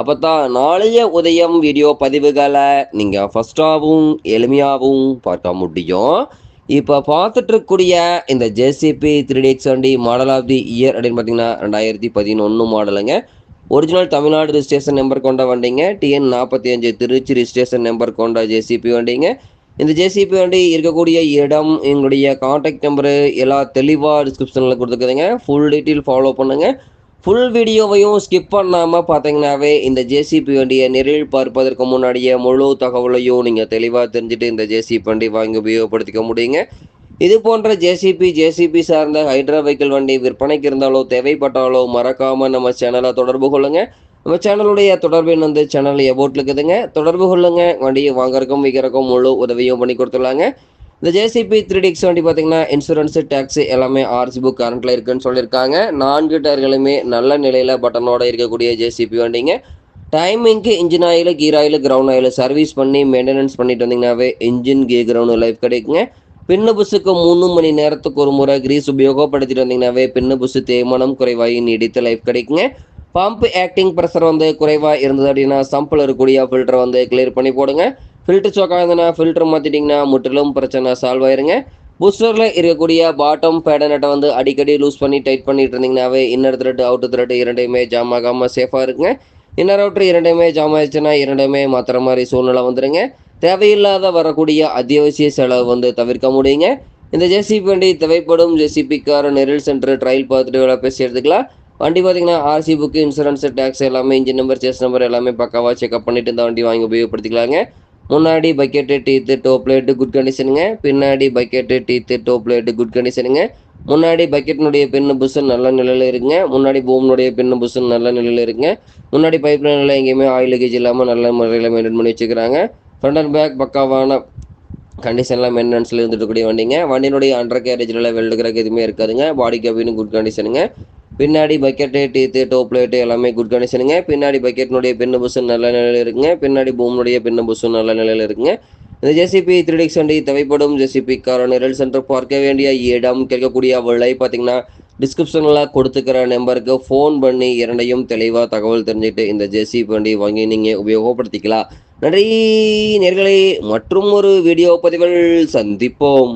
அப்போ தான் நாளைய உதயம் வீடியோ பதிவுகளை நீங்கள் ஃபஸ்ட்டாகவும் எளிமையாகவும் பார்க்க முடியும். இப்போ பார்த்துட்டு இருக்கக்கூடிய இந்த ஜேசிபி த்ரீ எக்ஸ் வண்டி மாடல் ஆஃப் தி இயர் அப்படின்னு பார்த்தீங்கன்னா ரெண்டாயிரத்தி பதினொன்று மாடலுங்க ஒரிஜினல் தமிழ்நாடு ரிஜிஸ்ட்ரேஷன் நம்பர் கொண்ட வண்டிங்க. டிஎன் நாற்பத்தி அஞ்சு திருச்சி ரிஜிஸ்ட்ரேஷன் நம்பர் கொண்ட ஜேசிபி வண்டிங்க. இந்த ஜேசிபி வண்டி இருக்கக்கூடிய இடம் எங்களுடைய காண்டாக்ட் நம்பரு எல்லா தெளிவாக டிஸ்கிரிப்ஷனில் கொடுத்துருக்குதுங்க. ஃபுல் டீட்டெயில் ஃபாலோ பண்ணுங்கள் ஃபுல் வீடியோவையும் ஸ்கிப் பண்ணாமல் பார்த்தீங்கன்னாவே இந்த ஜேசிபி வண்டியை நேரில் பார்ப்பதற்கு முன்னாடியே முழு தகவலையும் நீங்கள் தெளிவாக தெரிஞ்சுட்டு இந்த ஜேசிபி வண்டி வாங்கி உபயோகப்படுத்திக்க முடியுங்க. இது போன்ற ஜேசிபி ஜேசிபி சார்ந்த ஹைட்ரா வெஹிக்கிள் வண்டி விற்பனைக்கு இருந்தாலோ தேவைப்பட்டாலோ மறக்காமல் நம்ம சேனலை தொடர்பு கொள்ளுங்க. நம்ம சேனலுடைய தொடர்பின் வந்து சேனல் எபோட்டில் இருக்குதுங்க. தொடர்பு கொள்ளுங்க. வண்டியை வாங்குறக்கும் விற்கிறக்கும் முழு உதவியும் பண்ணி கொடுத்துடலாங்க. இந்த ஜேசிபி த்ரீ டிக்ஸ் வண்டி பார்த்தீங்கன்னா இன்சூரன்ஸு டேக்ஸு எல்லாமே ஆர்சி புக் கரண்ட்டில் இருக்குன்னு சொல்லியிருக்காங்க. நான்கு டயர்களுமே நல்ல நிலையில் பட்டனோட இருக்கக்கூடிய ஜேசிபி வண்டிங்க. டைமிங்க்கு engine oil gear oil ground oil service பண்ணி மெயின்டெனன்ஸ் பண்ணிட்டு வந்தீங்கன்னாவே இன்ஜின் கீ கிரவுண்ட் லைஃப் கிடைக்குங்க. பின்னு புஸுக்கு மூணு மணி நேரத்துக்கு ஒரு முறை கிரீஸ் உபயோகப்படுத்திட்டு வந்தீங்கன்னாவே பின்னு புஸ் தேய்மானம் குறைவாகி நீடித்த லைஃப் கிடைக்குங்க. பம்ப் ஆக்டிங் ப்ரெஷர் வந்து குறைவாக இருந்தது அப்படின்னா சம்பில் இருக்கக்கூடிய ஃபில்டரை வந்து கிளியர் பண்ணி போடுங்க. ஃபில்டர் சோக்காக இருந்ததுன்னா ஃபில்டர் மாற்றிட்டிங்கன்னா முற்றிலும் பிரச்சனை சால்வ் ஆயிருங்க. பூஸ்டரில் இருக்கக்கூடிய பாட்டம் பேடனட்டை வந்து அடிக்கடி லூஸ் பண்ணி டைட் பண்ணிட்டு இருந்தீங்கன்னாவே இன்னர் த்ரெட் அவுட்டர் த்ரெட் இரண்டையுமே ஜாம் ஆகாமல் சேஃபாக இருக்குங்க. இன்னர் அவுட்டர் இரண்டையுமே ஜாம் ஆயிடுச்சுன்னா இரண்டையுமே மாற்றுற மாதிரி சூழ்நிலை வந்துடுங்க தேவையில்லாத வரக்கூடிய அத்தியாவசிய செலவு வந்து தவிர்க்க முடியுங்க. இந்த ஜேசிபி வண்டி தேவைப்படும் ஜேசிபி கார் நெரில் சென்டர் ட்ரையல் பார்த்துட்டு வேலை பேசி எடுத்துக்கலாம். வண்டி பார்த்தீங்கன்னா ஆர்சி புக்கு இன்சூரன்ஸ் டேக்ஸ் எல்லாமே இன்ஜின் நம்பர் சேஸ் நம்பர் எல்லாமே பக்காவாக செக்அப் பண்ணிட்டு இந்த வண்டி வாங்கி உபயோகப்படுத்திக்கலாங்க. முன்னாடி bucket teeth top plate good கண்டிஷனுங்க பின்னாடி bucket teeth top plate good கண்டிஷனுங்க முன்னாடி பக்கெட்டினுடைய பின்னு புஷன் நல்ல நிலையில் இருக்குங்க முன்னாடி பூமினுடைய பின்னு புஷன் நல்ல நிலையில் இருக்குங்க முன்னாடி பைப் லைனில் எங்கேயுமே ஆயில் லீக்கேஜ் இல்லாமல் நல்ல முறையில் மெயின்டைன் பண்ணி வச்சுக்கிறாங்க. ஃப்ரண்ட் அண்ட் பேக் பக்காவான கண்டிஷன்லாம் மெயின்டெனன்ஸில் இருந்துட்டு வண்டிங்க. வண்டியினுடைய அண்டர் கேரேஜில் வெல்டு கிராக் எதுவுமே இருக்காதுங்க. பாடி கேபின் குட் கண்டிஷனுங்க பின்னாடி பக்கெட்டு டீத்து டோப் லைட்டு எல்லாமே குட் கண்டிஷனுங்க பின்னாடி பக்கெட்னுடைய பின்ன புஷன் நல்ல நிலையில் இருக்குங்க. பின்னாடி பூமினுடைய பின்ன புஷன் நல்ல நிலையில் இருக்குங்க. இந்த ஜேசிபி த்ரீ டிக்ஸ் வண்டி தேவைப்படும். ஜேசிபி கார் நிரல் சென்டர் பார்க்க வேண்டிய இடம் கேட்கக்கூடிய விலை பார்த்தீங்கன்னா டிஸ்கிரிப்ஷனில் கொடுத்துக்கிற நம்பருக்கு ஃபோன் பண்ணி இரண்டையும் தெளிவாக தகவல் தெரிஞ்சுட்டு இந்த ஜேசிபி வண்டி வாங்கி நீங்கள் உபயோகப்படுத்திக்கலாம். நன்றி நேர்களை. மற்றும் ஒரு வீடியோ பதிவில் சந்திப்போம்.